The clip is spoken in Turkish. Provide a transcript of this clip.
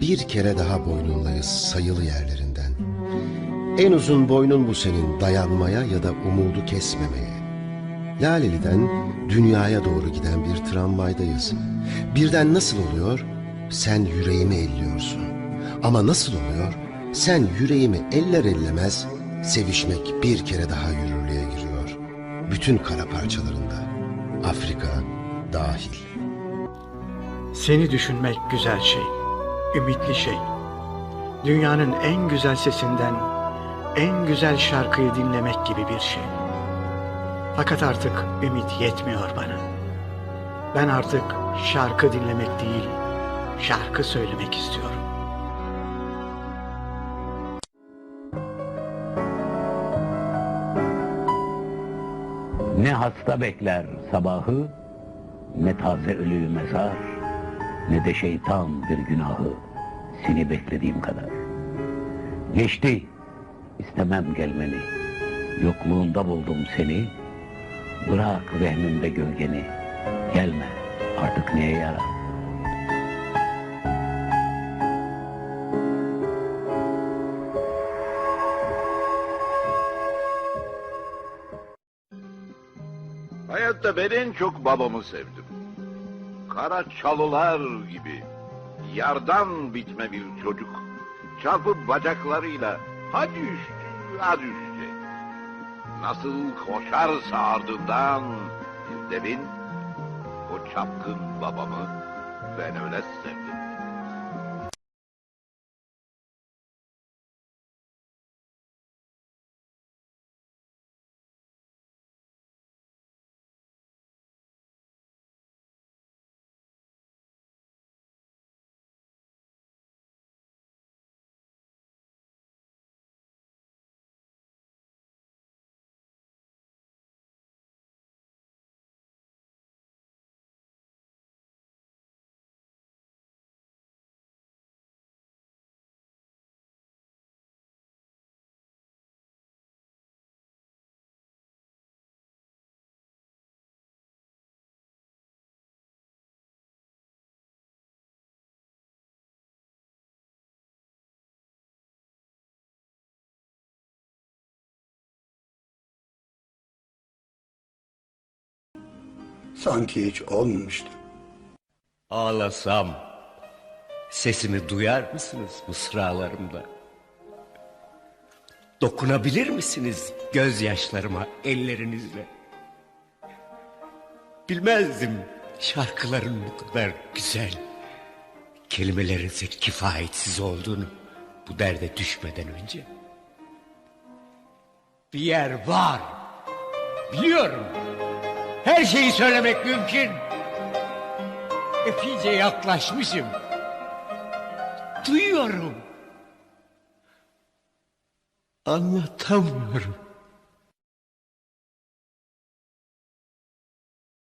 bir kere daha boynundayız sayılı yerlerinden. En uzun boynun bu senin dayanmaya ya da umudu kesmemeye. Laleli'den dünyaya doğru giden bir tramvaydayız. Birden nasıl oluyor? Sen yüreğimi elliyorsun. Ama nasıl oluyor? Sen yüreğimi eller ellemez, sevişmek bir kere daha yürürlüğe giriyor. Bütün kara parçalarında. Afrika dahil. Seni düşünmek güzel şey, ümitli şey. Dünyanın en güzel sesinden en güzel şarkıyı dinlemek gibi bir şey. Fakat artık ümit yetmiyor bana. Ben artık şarkı dinlemek değil, şarkı söylemek istiyorum. Ne hasta bekler sabahı, ne taze ölü mezar, ne de şeytan bir günahı seni beklediğim kadar. Geçti, istemem gelmeni, yokluğunda buldum seni, bırak vehmimde gölgeni, gelme artık neye yarar? Hayatta ben en çok babamı sevdim. Kara çalılar gibi. Yardan bitme bir çocuk. Çarpıp bacaklarıyla hadi üstü hadi üstü. Nasıl koşarsa ardından devin o çapkın babamı ben öyle sevdim. Sanki hiç olmamıştı. Ağlasam sesimi duyar mısınız mısralarımda? Dokunabilir misiniz gözyaşlarıma ellerinizle? Bilmezdim şarkıların bu kadar güzel, kelimelerin ise kifayetsiz olduğunu bu derde düşmeden önce. Bir yer var, biliyorum. Her şeyi söylemek mümkün. Epeyce yaklaşmışım. Duyuyorum. Anlatamıyorum.